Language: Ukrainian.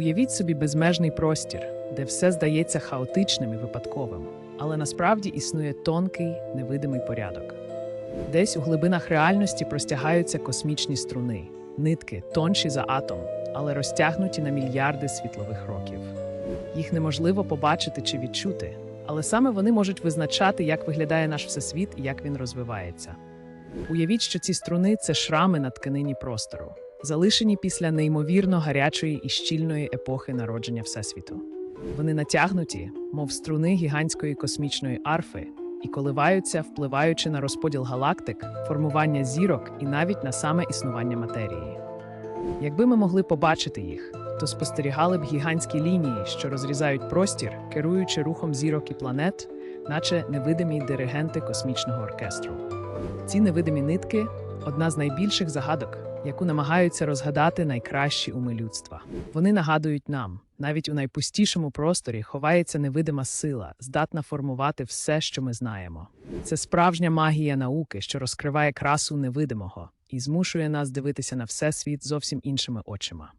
Уявіть собі безмежний простір, де все здається хаотичним і випадковим, але насправді існує тонкий, невидимий порядок. Десь у глибинах реальності простягаються космічні струни, нитки, тонші за атом, але розтягнуті на мільярди світлових років. Їх неможливо побачити чи відчути, але саме вони можуть визначати, як виглядає наш всесвіт і як він розвивається. Уявіть, що ці струни це шрами на тканині простору, залишені після неймовірно гарячої і щільної епохи народження Всесвіту. Вони натягнуті, мов струни гігантської космічної арфи, і коливаються, впливаючи на розподіл галактик, формування зірок і навіть на саме існування матерії. Якби ми могли побачити їх, то спостерігали б гігантські лінії, що розрізають простір, керуючи рухом зірок і планет, наче невидимі диригенти космічного оркестру. Ці невидимі нитки одна з найбільших загадок, яку намагаються розгадати найкращі уми людства. Вони нагадують нам, навіть у найпустішому просторі ховається невидима сила, здатна формувати все, що ми знаємо. Це справжня магія науки, що розкриває красу невидимого і змушує нас дивитися на всесвіт зовсім іншими очима.